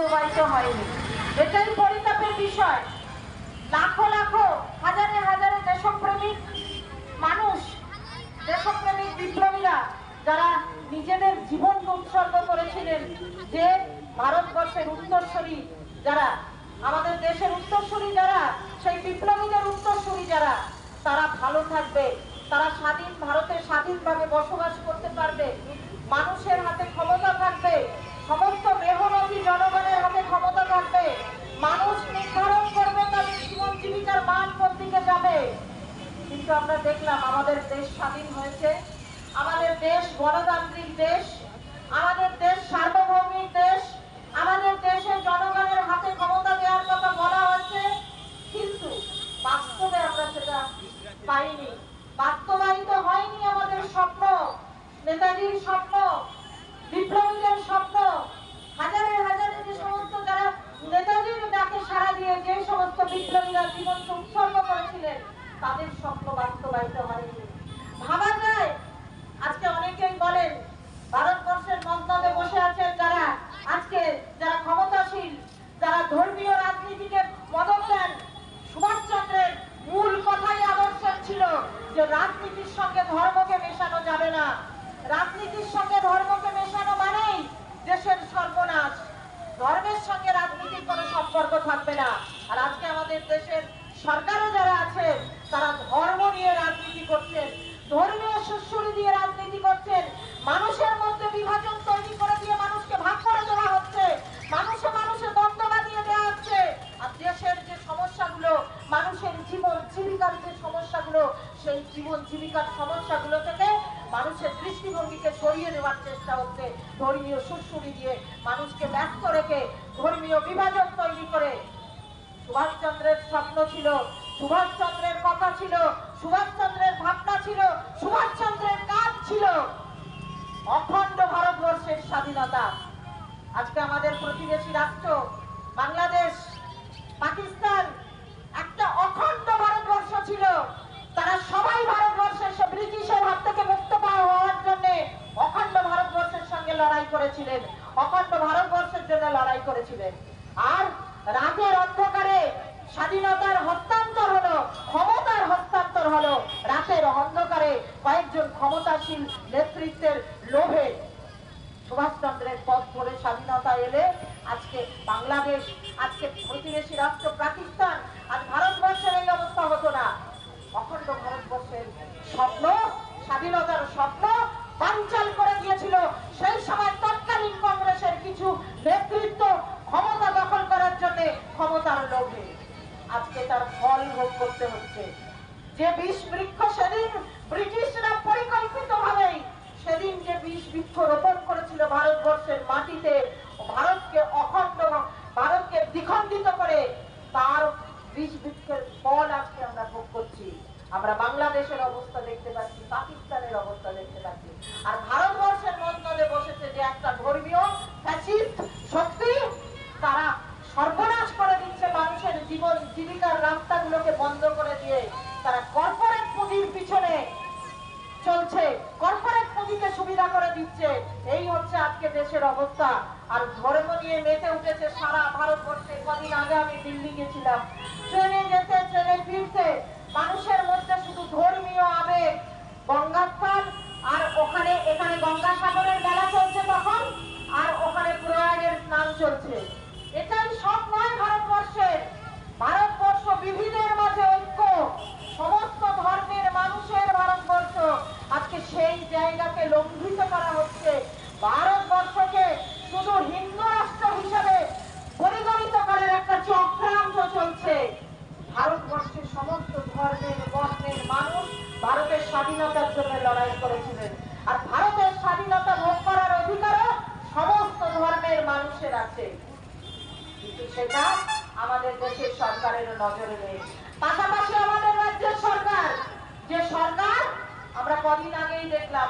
প্রবাহিত হয়নি। এটাই পরিতাপের বিষয়। লাখো লাখো, হাজারে হাজারে দেশপ্রেমিক মানুষ, দেশপ্রেমিক বিপ্লবীরা, যারা নিজেদের জীবনকে উৎসর্গ করেছিলেন যে ভারতবর্ষের উত্তরসূরি যারা, আমাদের দেশের উত্তরসূরি যারা, সেই বিপ্লবীদের উত্তরসূরি যারা, তারা ভালো থাকবে। তারা স্বাধীন ভারতে স্বাধীনভাবে বসবাস করতে পারবে। মানুষের হাতে ক্ষমতা থাকবে। সমস্ত মেহনতি জনগণের হাতে ক্ষমতা থাকবে মানুষ নির্ধারণ করবে তাদের জীবন জীবিকার মান কোন দিকে যাবে কিন্তু আমরা দেখলাম আমাদের দেশ স্বাধীন হয়েছে। আমাদের দেশ গণতান্ত্রিক দেশ, আমাদের দেশ সার্বভৌমিক দেশ, আমাদের দেশের জনগণের হাতে ক্ষমতা দেওয়ার কথা বলা হয়েছে। কিন্তু বাস্তবে আমরা সেটা পাইনি। বাস্তবায়িত হয়নি আমাদের স্বপ্ন। নেতাজির স্বপ্ন বিপ্লবীদের স্বপ্ন হাজারে হাজারে যে সমস্ত যারা নেতাজির ডাকে সাড়া দিয়ে যে সমস্ত বিপ্লবীরা জীবনকে উৎসর্গ করেছিলেন তাদের স্বপ্ন বাস্তবায়িত হয়নি ভাবা যায় আজকে অনেকেই বলেন ভারতবর্ষের মন্ত্রণে বসে আছেন যারা আজকে যারা ক্ষমতাশীল যারা ধর্মীয় রাজনীতিকে মদত দেন সুভাষচন্দ্রের মূল কথাই আদর্শ ছিল যে রাজনীতির সঙ্গে ধর্মকে মেশানো যাবে না রাজনীতির সঙ্গে ধর্মকে মেশানো মানেই দেশের সর্বনাশ ধর্মের সঙ্গে রাজনীতির কোনো সম্পর্ক থাকবে না আর আজকে আমাদের দেশের সরকারও যারা আছে, তারা ধর্ম নিয়ে রাজনীতি করছেন, ধর্মীয় সুশ্রুতি দিয়ে রাজনীতি করছেন, মানুষের মধ্যে বিভাজন তৈরি করে দিয়ে মানুষকে ভাগ করে দেওয়া হচ্ছে, মানুষে মানুষে দ্বন্দ্ব বাঁধিয়ে দেওয়া হচ্ছে। আর দেশের যে সমস্যাগুলো, মানুষের জীবন জীবিকার যে সমস্যাগুলো, সেই জীবন জীবিকার সমস্যাগুলো থেকে মানুষের দৃষ্টিভঙ্গিকে সরিয়ে নেওয়ার চেষ্টা হচ্ছে। ধর্মীয় সুশ্রুতি দিয়ে মানুষকে ব্যস্ত রেখে ধর্মীয় বিভাজন তৈরি করে সুভাষচন্দ্রের স্বপ্ন ছিল, সুভাষচন্দ্রের কথা ছিল, সুভাষচন্দ্রের ভাবনা ছিল, সুভাষচন্দ্রের কাজ ছিল। অখণ্ড ভারতবর্ষের স্বাধীনতা। আজকে আমাদের প্রতিবেশী রাষ্ট্র, বাংলাদেশ, পাকিস্তান, একটা অখণ্ড ভারতবর্ষ ছিল। তারা সবাই ভারতবর্ষের ব্রিটিশের হাত থেকে মুক্ত হওয়ার জন্য অখণ্ড ভারতবর্ষের সঙ্গে লড়াই করেছিলেন। অখণ্ড ভারতবর্ষের জন্য লড়াই করেছিলেন। আর রাতের অন্ধকারে স্বাধীনতার হস্তান্তর হলো, ক্ষমতার হস্তান্তর হলো। রাতের অন্ধকারে কয়েকজন ক্ষমতাশীল নেতৃত্বের লোভে সুভাষচন্দ্রের পথ ধরে স্বাধীনতা এলে, আজকে বাংলাদেশ, আজকে প্রতিবেশী রাষ্ট্র পাকিস্তান, আজ ভারতবর্ষের এই অবস্থা হতো না। অখণ্ড ভারতবর্ষের স্বপ্ন, স্বাধীনতার স্বপ্ন করে দিয়েছিল সেই সময় তৎকালীন কংগ্রেসের কিছু নেতৃত্ব ক্ষমতা দখল করার জন্য ক্ষমতার লোভে আজকে তার ফল ভোগ করতে হচ্ছে। যে বিষ বৃক্ষ সেদিন ব্রিটিশরা পরিকল্পিত ভাবেই সেদিন যে বিষ বৃক্ষ রোপণ করেছিল ভারতবর্ষের মাটিতে, ভারতকে অখণ্ড, ভারতকে দ্বিখণ্ডিত করে, তার বিষ বৃক্ষের ফল আজকে আমরা ভোগ করছি। আমরা বাংলাদেশের অবস্থা দেখতে পাচ্ছি, পাকিস্তানের অবস্থা দেখতে পাচ্ছি। আর ভারতবর্ষের মন্ত্রণে বসেছে যে একটা ধর্মীয় ফ্যাসিস্ট শক্তি তারা সর্বনাশ করে দিচ্ছে মানুষের জীবন জীবিকার রাস্তাগুলোকে বন্ধ করে দিয়ে তারা কর্পোরেট পুঁজির পিছনে চলছে। কর্পোরেট পুঁজিকে সুবিধা করে দিচ্ছে। এই হচ্ছে আজকে দেশের অবস্থা। আর ধর্ম নিয়ে মেতে উঠেছে সারা ভারতবর্ষে। কদিন আগে আমি দিল্লি গেছিলাম। ট্রেনে যেতে, ট্রেনে ফিরতে মানুষের মধ্যে শুধু ধর্মীয় আবেগ, গঙ্গাস্থান, আর ওখানে, এখানে গঙ্গাসাগরের মেলা চলছে তখন, আর ওখানে প্রয়াগের স্নান চলছে এটাই সব নয় ভারতবর্ষের ভারতবর্ষ বিবিধের মাঝে ঐক্য সমস্ত ধর্মের মানুষের ভারতবর্ষ আজকে সেই জায়গাকে লঙ্ঘিত করা হচ্ছে ভারতবর্ষকে শুধু হিন্দু রাষ্ট্র হিসেবে পরিগণিত করার একটা চক্রান্ত চলছে ভারতবর্ষের সমস্ত ধর্মের বর্ণের মানুষ ভারতের স্বাধীনতার জন্য লড়াই করেছিলেন। আর ভারতের স্বাধীনতা ভোগ করার অধিকারও সমস্ত ধর্মের মানুষের আছে। কিন্তু সেটা আমাদের দেশের সরকারের নজরে নেই। পাশাপাশি আমাদের রাজ্যের সরকার, যে সরকার আমরা কদিন আগেই দেখলাম,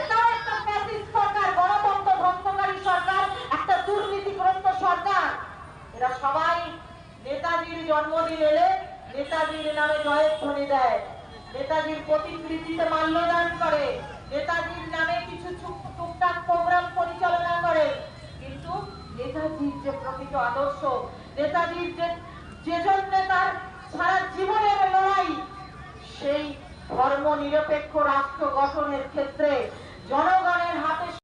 এটাও একটা ফ্যাসিস্ট সরকার গণতন্ত্র ধ্বংসকারী সরকার একটা দুর্নীতিগ্রস্ত সরকার এরা সবাই নেতাজির জন্মদিন এলে নেতাজির নামে জয়ধ্বনি দেয় নেতাজির প্রতিকৃতিতে মাল্যদান করে, নেতাজির নামে কিছু টুকটাক প্রোগ্রাম পরিচালনা করে। কিন্তু নেতাজির যে প্রকৃত আদর্শ, নেতাজির যে যে জন্য তার সারা জীবনের লড়াই, সেই ধর্ম নিরপেক্ষ রাষ্ট্র গঠনের ক্ষেত্রে জনগণ